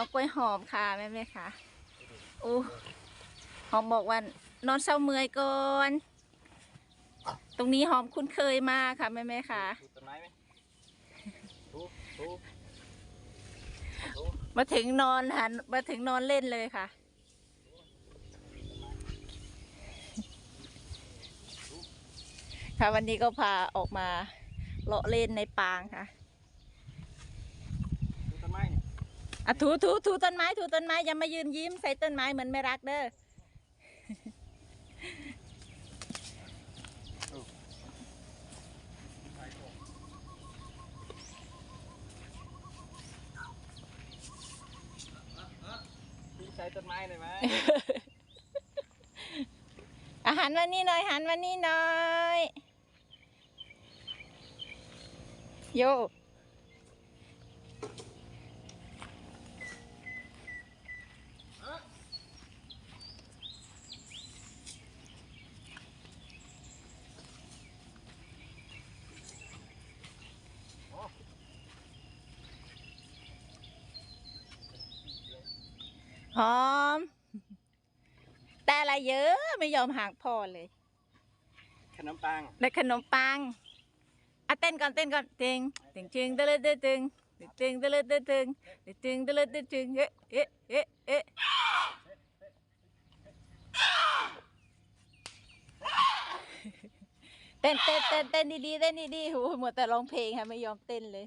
น้องกล้วยหอมค่ะแม่แม่ค่ะโอ้หอมบอกว่านอนเศร้าเมื่อยก่อนตรงนี้หอมคุ้นเคยมากค่ะแม่แม่ค่ะดูต้นไม้ไหมดูดูดูมาถึงนอนหันมาถึงนอนเล่นเลยค่ะค่ะวันนี้ก็พาออกมาเลาะเล่นในปางค่ะ ดูต้นไม้เนี่ย อะถูถูถูต้นไม้ถูต้นไม้อย่ามายืนยิ้มใส่ต้นไม้เหมือนไม่รักเด้อพี่ใช้ต้นไม้เลยไหมอาหารวันนี้หน่อยหันวันนี้หน่อยโย หอม แต่อะไรเยอะไม่ยอมห่างพ่อเลย ขนมปังได้ขนมปังอะเต้นก่อนเต้นก่อนตึงตึงจึงตะลึดตึงตึงตึงตะลึดตึงตึงตึงตะลึดตึงตึงเอ๊ะเอ๊ะเอ๊ะเอ๊ะเต้นเต้นเต้นเต้นดีๆเต้นดีๆโอ้โหหมดแต่ร้องเพลงค่ะไม่ยอมเต้นเลย